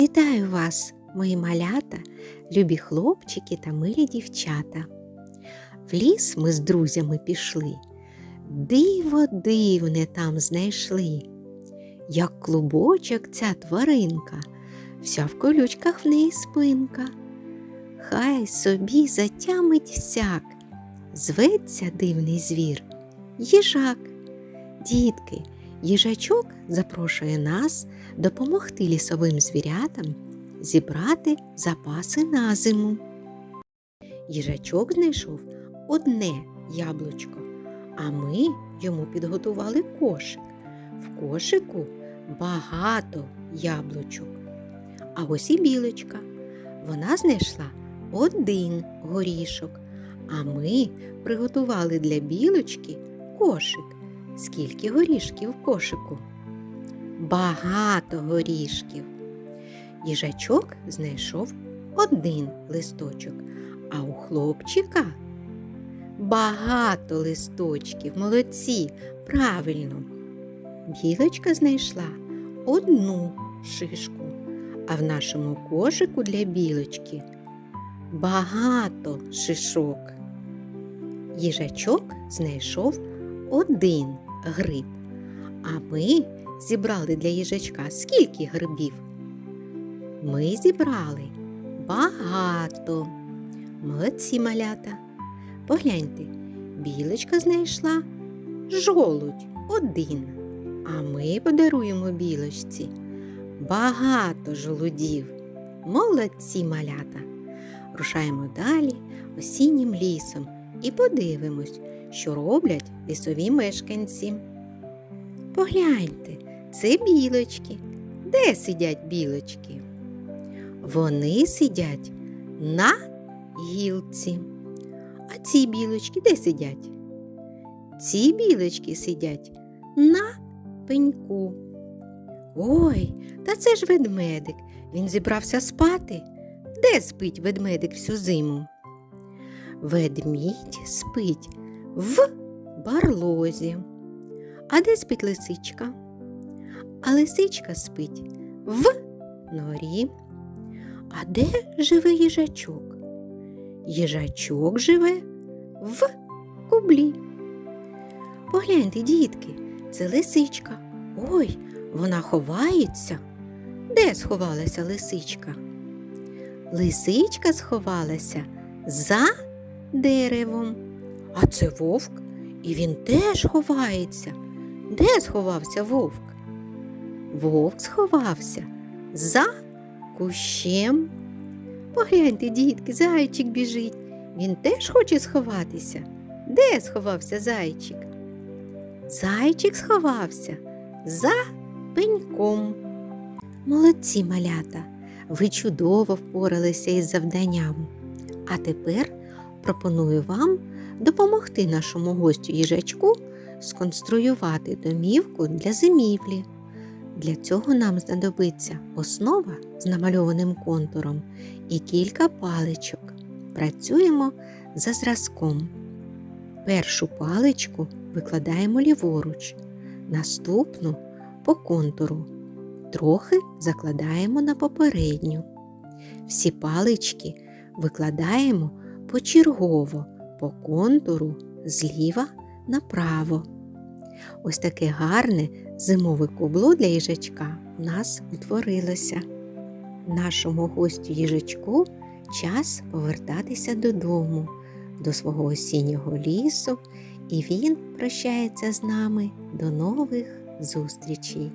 Вітаю вас, мої малята, любі хлопчики та милі дівчата. В ліс ми з друзями пішли, диво дивне там знайшли. Як клубочок ця тваринка, вся в колючках в неї спинка. Хай собі затямить всяк, зветься дивний звір, їжак. Дітки, їжачок запрошує нас допомогти лісовим звірятам зібрати запаси на зиму. Їжачок знайшов одне яблучко, а ми йому підготували кошик. В кошику багато яблучок. А ось і білочка. Вона знайшла один горішок, а ми приготували для білочки кошик. Скільки горішків в кошику? Багато горішків. Їжачок знайшов один листочок, а у хлопчика багато листочків. Молодці, правильно. Білочка знайшла одну шишку, а в нашому кошику для білочки багато шишок. Їжачок знайшов один гриб, а ми зібрали для їжачка скільки грибів? Ми зібрали багато. Молодці малята. Погляньте, білочка знайшла жолудь один, а ми подаруємо білочці багато жолудів. Молодці малята. Рушаємо далі осіннім лісом і подивимось, що роблять лісові мешканці. Погляньте, це білочки. Де сидять білочки? Вони сидять на гілці. А ці білочки де сидять? Ці білочки сидять на пеньку. Ой, та це ж ведмедик. Він зібрався спати. Де спить ведмедик всю зиму? Ведмідь спить в барлозі. А де спить лисичка? А лисичка спить в норі. А де живе їжачок? Їжачок живе в кублі. Погляньте, дітки, це лисичка. Ой, вона ховається. Де сховалася лисичка? Лисичка сховалася за деревом. А це вовк, і він теж ховається. Де сховався вовк? Вовк сховався за кущем. Погляньте, дітки, зайчик біжить. Він теж хоче сховатися. Де сховався зайчик? Зайчик сховався за пеньком. Молодці малята, ви чудово впоралися із завданням. А тепер пропоную вам допомогти нашому гостю їжачку сконструювати домівку для зимівлі. Для цього нам знадобиться основа з намальованим контуром і кілька паличок. Працюємо за зразком. Першу паличку викладаємо ліворуч, наступну по контуру. Трохи закладаємо на попередню. Всі палички викладаємо почергово по контуру зліва направо. Ось таке гарне зимове кубло для їжачка у нас утворилося. Нашому гостю їжачку час повертатися додому, до свого осіннього лісу, і він прощається з нами до нових зустрічей.